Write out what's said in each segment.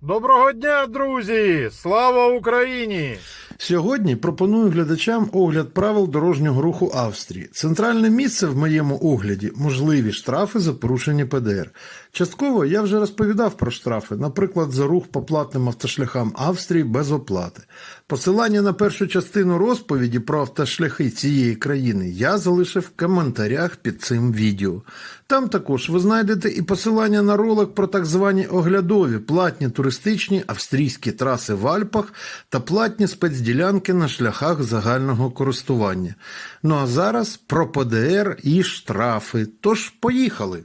Доброго дня, друзі! Слава Україні! Сьогодні пропоную глядачам огляд правил дорожнього руху Австрії. Центральне місце в моєму огляді можливі штрафи за порушення ПДР. Частково я вже розповідав про штрафи, наприклад, за рух по платним автошляхам Австрії без оплати. Посилання на першу частину розповіді про автошляхи цієї країни я залишив в коментарях під цим відео. Там також ви знайдете і посилання на ролик про так звані оглядові платні туристичні австрійські траси в Альпах та платні спецділянки на шляхах загального користування. Ну а зараз про ПДР і штрафи. Тож поїхали.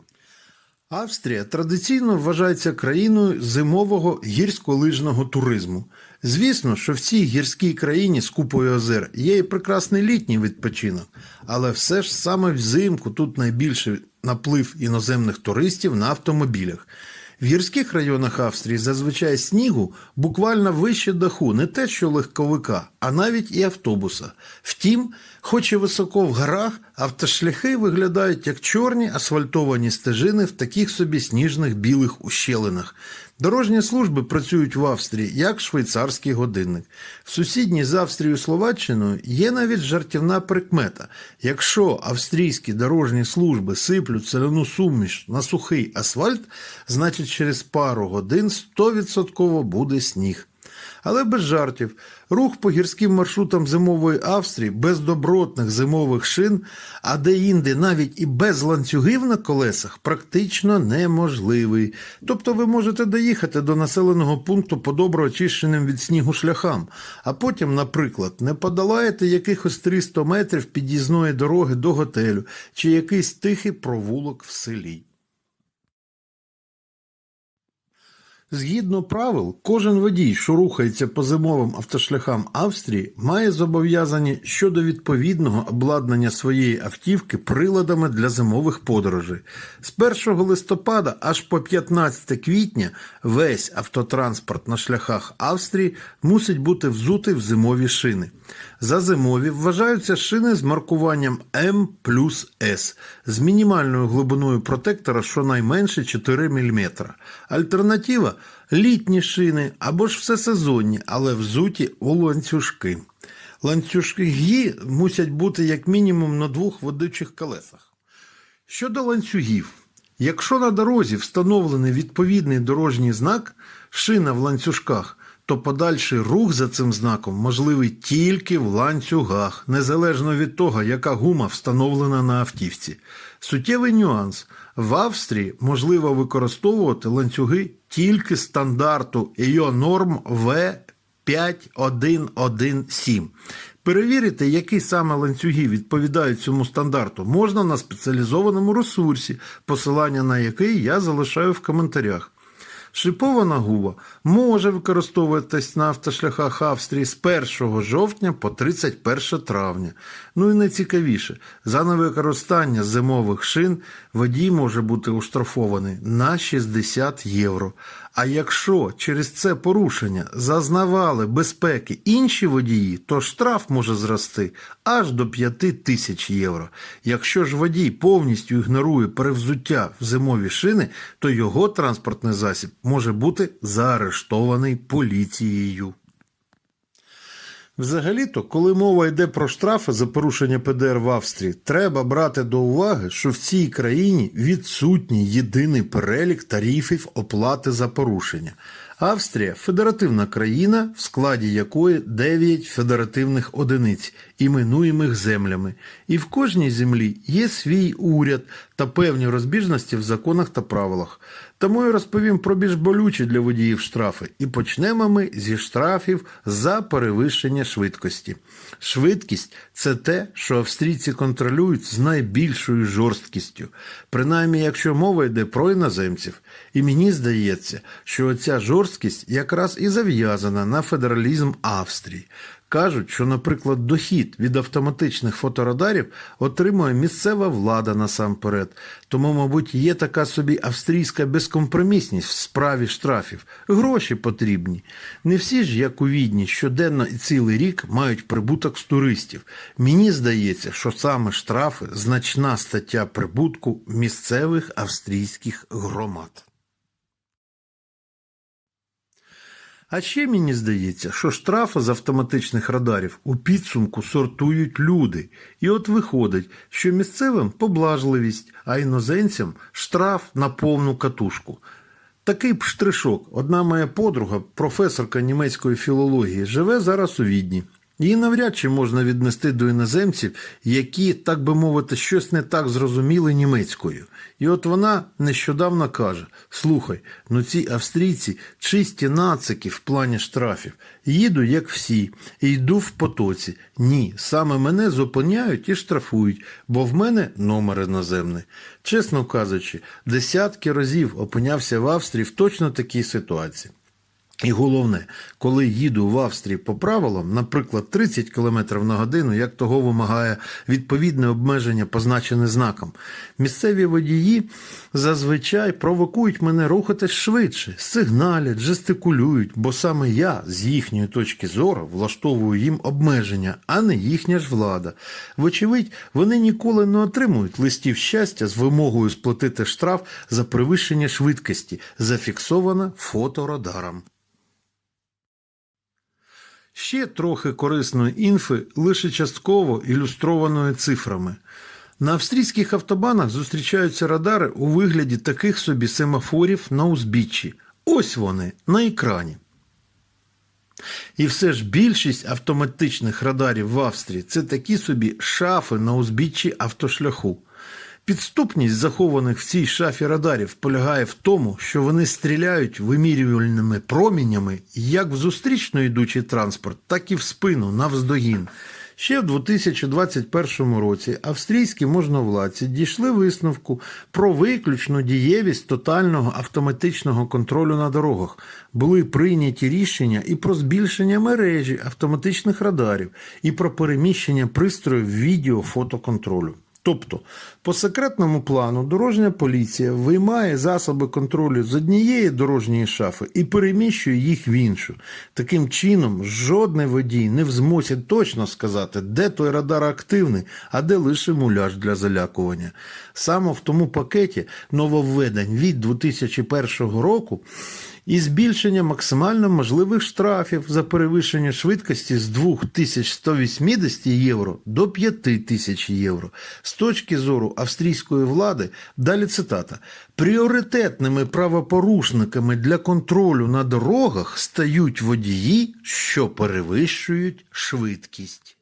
Австрія традиційно вважається країною зимового гірськолижного туризму. Звісно, що в цій гірській країні з купою озер є і прекрасний літній відпочинок, але все ж саме взимку тут найбільший наплив іноземних туристів на автомобілях. В гірських районах Австрії зазвичай снігу буквально вище даху, не те що легковика, а навіть і автобуса. Втім, хоч і високо в горах, автошляхи виглядають як чорні асфальтовані стежини в таких собі сніжних білих ущелинах. Дорожні служби працюють в Австрії як швейцарський годинник. В сусідній з Австрією Словаччиною є навіть жартівна прикмета. Якщо австрійські дорожні служби сиплють соляну суміш на сухий асфальт, значить через пару годин 100% буде сніг. Але без жартів, рух по гірським маршрутам зимової Австрії без добротних зимових шин, а де-інде навіть і без ланцюгів на колесах, практично неможливий. Тобто ви можете доїхати до населеного пункту по добре очищеним від снігу шляхам, а потім, наприклад, не подолаєте якихось 300 метрів під'їзної дороги до готелю чи якийсь тихий провулок в селі. Згідно правил, кожен водій, що рухається по зимовим автошляхам Австрії, має зобов'язані щодо відповідного обладнання своєї автівки приладами для зимових подорожей. З 1 листопада аж по 15 квітня весь автотранспорт на шляхах Австрії мусить бути взутий в зимові шини. За зимові вважаються шини з маркуванням М плюс С з мінімальною глибиною протектора щонайменше 4 мм. Альтернатива літні шини або ж всесезонні, але взуті у ланцюжки. Ланцюжки мусять бути як мінімум на двох ведучих колесах. Щодо ланцюгів, якщо на дорозі встановлений відповідний дорожній знак, шина в ланцюжках, то подальший рух за цим знаком можливий тільки в ланцюгах, незалежно від того, яка гума встановлена на автівці. Суттєвий нюанс. В Австрії можливо використовувати ланцюги тільки стандарту EO норм V5117. Перевірити, які саме ланцюги відповідають цьому стандарту, можна на спеціалізованому ресурсі, посилання на який я залишаю в коментарях. Шипована гува може використовуватись на автошляхах Австрії з 1 жовтня по 31 травня. Ну і найцікавіше, за невикористання зимових шин водій може бути уштрафований на 60 євро. А якщо через це порушення зазнавали безпеки інші водії, то штраф може зрости аж до 5 тисяч євро. Якщо ж водій повністю ігнорує перевзуття в зимові шини, то його транспортний засіб може бути заарештований поліцією. Взагалі-то, коли мова йде про штрафи за порушення ПДР в Австрії, треба брати до уваги, що в цій країні відсутній єдиний перелік тарифів оплати за порушення. Австрія федеративна країна, в складі якої 9 федеративних одиниць, іменуємих землями, і в кожній землі є свій уряд та певні розбіжності в законах та правилах. Тому я розповім про більш болючі для водіїв штрафи. І почнемо ми зі штрафів за перевищення швидкості. Швидкість це те, що австрійці контролюють з найбільшою жорсткістю, принаймні, якщо мова йде про іноземців. І мені здається, що оця жорсткість якраз і зав'язана на федералізм Австрії. Кажуть, що, наприклад, дохід від автоматичних фоторадарів отримує місцева влада насамперед. Тому, мабуть, є така собі австрійська безкомпромісність в справі штрафів. Гроші потрібні. Не всі ж, як у Відні, щоденно і цілий рік мають прибуток з туристів. Мені здається, що саме штрафи значна стаття прибутку місцевих австрійських громад. А ще мені здається, що штрафи з автоматичних радарів у підсумку сортують люди. І от виходить, що місцевим поблажливість, а іноземцям штраф на повну катушку. Такий б штришок. Одна моя подруга, професорка німецької філології, живе зараз у Відні. Її навряд чи можна віднести до іноземців, які, так би мовити, щось не так зрозуміли німецькою. І от вона нещодавно каже: слухай, ну ці австрійці чисті нацики в плані штрафів. Їду, як всі, і йду в потоці. Ні, саме мене зупиняють і штрафують, бо в мене номер іноземний. Чесно кажучи, десятки разів опинявся в Австрії в точно такій ситуації. І головне, коли їду в Австрії по правилам, наприклад, 30 км на годину, як того вимагає відповідне обмеження, позначене знаком, місцеві водії зазвичай провокують мене рухатись швидше, сигналять, жестикулюють, бо саме я з їхньої точки зору влаштовую їм обмеження, а не їхня ж влада. Вочевидь, вони ніколи не отримують листів щастя з вимогою сплатити штраф за перевищення швидкості, зафіксована фоторадаром. Ще трохи корисної інфи, лише частково ілюстрованої цифрами. На австрійських автобанах зустрічаються радари у вигляді таких собі семафорів на узбіччі. Ось вони на екрані. І все ж більшість автоматичних радарів в Австрії це такі собі шафи на узбіччі автошляху. Підступність захованих в цій шафі радарів полягає в тому, що вони стріляють вимірювальними промінями як в зустрічно йдучий транспорт, так і в спину навздогін. Ще в 2021 році австрійські можновладці дійшли висновку про виключну дієвість тотального автоматичного контролю на дорогах. Були прийняті рішення і про збільшення мережі автоматичних радарів, і про переміщення пристроїв відео-фотоконтролю. Тобто, по секретному плану дорожня поліція виймає засоби контролю з однієї дорожньої шафи і переміщує їх в іншу. Таким чином, жодний водій не в змозі точно сказати, де той радар активний, а де лише муляж для залякування. Саме в тому пакеті нововведень від 2001 року і збільшення максимально можливих штрафів за перевищення швидкості з 2180 євро до 5000 євро. З точки зору австрійської влади, далі цитата, пріоритетними правопорушниками для контролю на дорогах стають водії, що перевищують швидкість.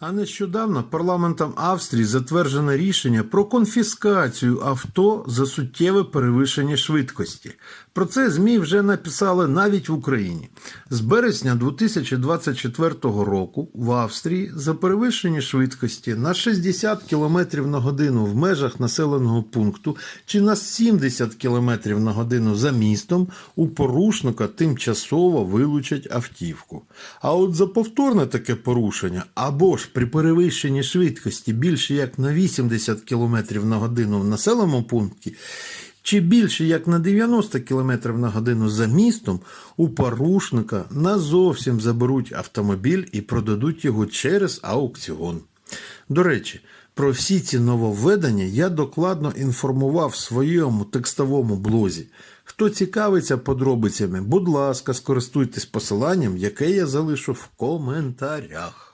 А нещодавно парламентом Австрії затверджено рішення про конфіскацію авто за суттєве перевищення швидкості. Про це ЗМІ вже написали навіть в Україні. З березня 2024 року в Австрії за перевищення швидкості на 60 км на годину в межах населеного пункту чи на 70 км на годину за містом у порушника тимчасово вилучать автівку. А от за повторне таке порушення або ж при перевищенні швидкості більше як на 80 км на годину в населеному пункті, чи більше як на 90 км на годину за містом, у порушника назовсім заберуть автомобіль і продадуть його через аукціон. До речі, про всі ці нововведення я докладно інформував в своєму текстовому блозі. Хто цікавиться подробицями, будь ласка, скористуйтесь посиланням, яке я залишу в коментарях.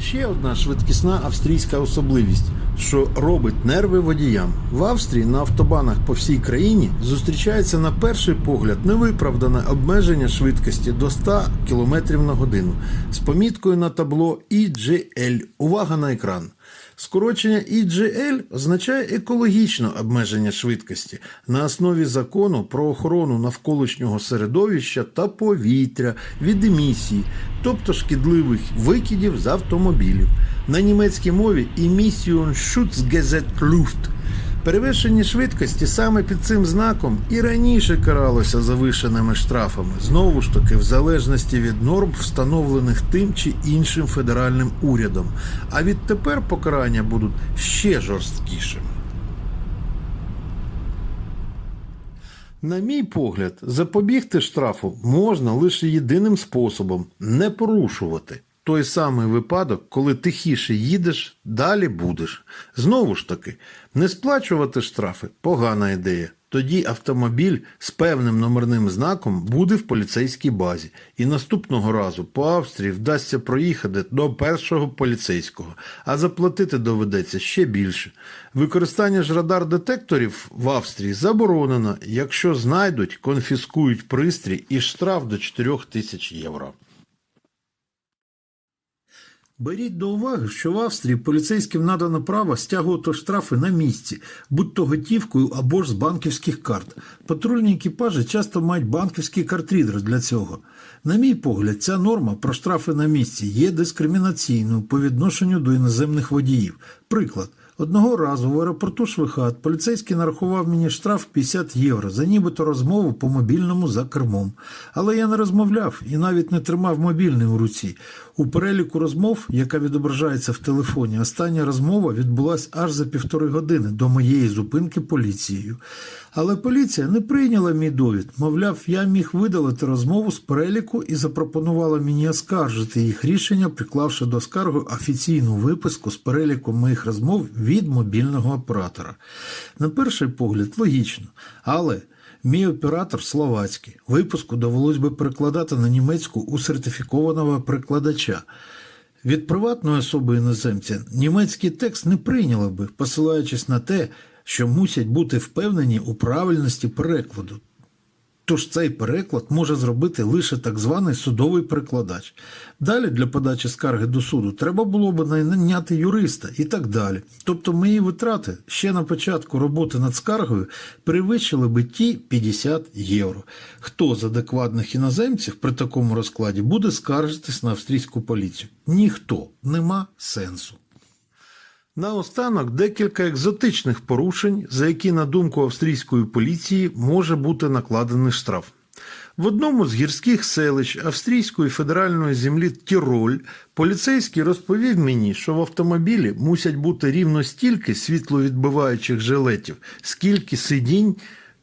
Ще одна швидкісна австрійська особливість, що робить нерви водіям. В Австрії на автобанах по всій країні зустрічається на перший погляд невиправдане обмеження швидкості до 100 км на годину з поміткою на табло EGL. Увага на екран. Скорочення EGL означає екологічне обмеження швидкості на основі закону про охорону навколишнього середовища та повітря від емісії, тобто шкідливих викидів з автомобілів. На німецькій мові Emission Schutzgesetz. Перевищення швидкості саме під цим знаком і раніше каралося завишеними штрафами, знову ж таки, в залежності від норм, встановлених тим чи іншим федеральним урядом. А відтепер покарання будуть ще жорсткішими. На мій погляд, запобігти штрафу можна лише єдиним способом не порушувати. Той самий випадок, коли тихіше їдеш, далі будеш. Знову ж таки, не сплачувати штрафи погана ідея. Тоді автомобіль з певним номерним знаком буде в поліцейській базі. І наступного разу по Австрії вдасться проїхати до першого поліцейського, а заплатити доведеться ще більше. Використання ж радар-детекторів в Австрії заборонено. Якщо знайдуть, конфіскують пристрій і штраф до 4 тисяч євро. Беріть до уваги, що в Австрії поліцейським надано право стягувати штрафи на місці, будь то готівкою або ж з банківських карт. Патрульні екіпажі часто мають банківський картрідер для цього. На мій погляд, ця норма про штрафи на місці є дискримінаційною по відношенню до іноземних водіїв. Приклад. Одного разу в аеропорту Швихат поліцейський нарахував мені штраф 50 євро за нібито розмову по мобільному за кермом. Але я не розмовляв і навіть не тримав мобільний у руці. У переліку розмов, яка відображається в телефоні, остання розмова відбулася аж за півтори години до моєї зупинки поліцією. Але поліція не прийняла мій довід. Мовляв, я міг видалити розмову з переліку і запропонувала мені оскаржити їх рішення, приклавши до скарги офіційну виписку з переліком моїх розмов мобільного оператора. На перший погляд, логічно, але. Мій оператор словацький. Випуску довелось би перекладати на німецьку у сертифікованого перекладача. Від приватної особи іноземця німецький текст не прийняли би, посилаючись на те, що мусять бути впевнені у правильності перекладу. Тож цей переклад може зробити лише так званий судовий перекладач. Далі для подачі скарги до суду треба було б найняти юриста і так далі. Тобто мої витрати ще на початку роботи над скаргою перевищили би ті 50 євро. Хто з адекватних іноземців при такому розкладі буде скаржитись на австрійську поліцію? Ніхто. Нема сенсу. Наостанок декілька екзотичних порушень, за які, на думку австрійської поліції, може бути накладений штраф. В одному з гірських селищ австрійської федеральної землі Тіроль поліцейський розповів мені, що в автомобілі мусять бути рівно стільки світловідбиваючих жилетів, скільки сидінь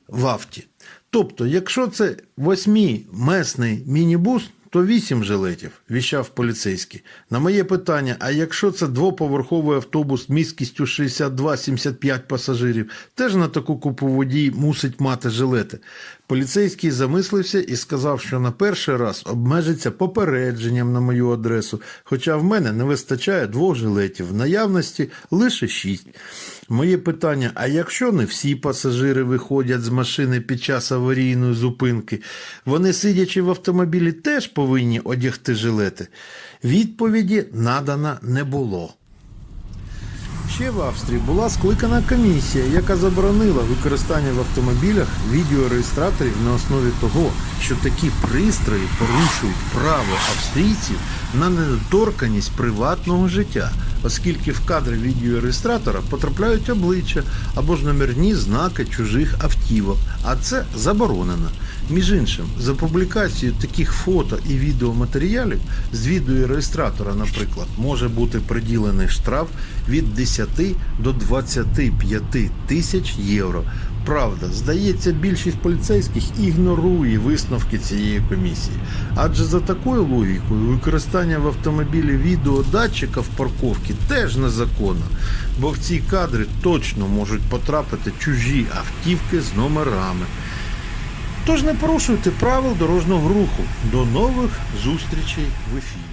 в авті. Тобто, якщо це восьмимесний мінібус, то вісім жилетів, віщав поліцейський. На моє питання, а якщо це двоповерховий автобус міськістю 62-75 пасажирів, теж на таку купу водій мусить мати жилети. Поліцейський замислився і сказав, що на перший раз обмежиться попередженням на мою адресу, хоча в мене не вистачає двох жилетів, в наявності лише шість. Моє питання: а якщо не всі пасажири виходять з машини під час аварійної зупинки, вони, сидячи в автомобілі, теж повинні одягти жилети? Відповіді надано не було. Ще в Австрії була скликана комісія, яка заборонила використання в автомобілях відеореєстраторів на основі того, що такі пристрої порушують право австрійців на недоторканість приватного життя, оскільки в кадри відеореєстратора потрапляють обличчя або ж номерні знаки чужих автівок, а це заборонено. Між іншим, за публікацію таких фото і відеоматеріалів з відеореєстратора, наприклад, може бути приділений штраф від 10 до 25 тисяч євро. Правда, здається, більшість поліцейських ігнорує висновки цієї комісії. Адже за такою логікою використання в автомобілі відеодатчика в парковці теж незаконно, бо в ці кадри точно можуть потрапити чужі автівки з номерами. Тож не порушуйте правил дорожнього руху. До нових зустрічей в ефірі.